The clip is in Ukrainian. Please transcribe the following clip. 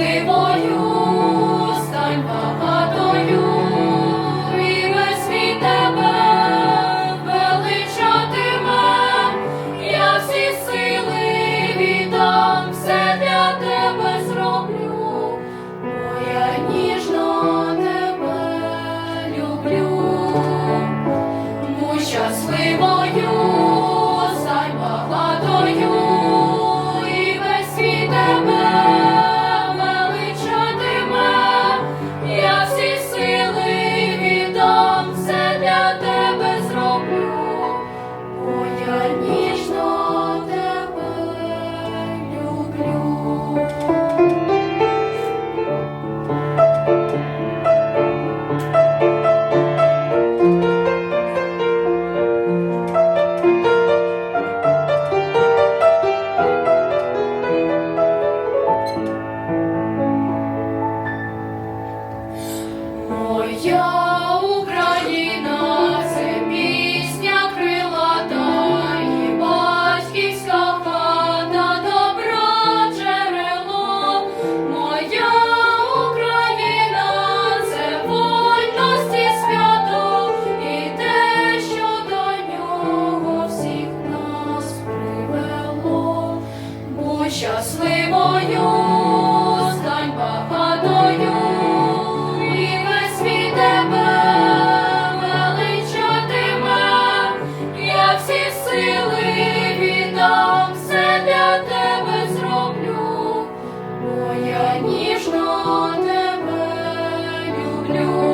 ти моя. щасливою, стань багатою, і весь світ тебе величатиме, я всі сили віддам, все для тебе зроблю, бо я ніжно тебе люблю.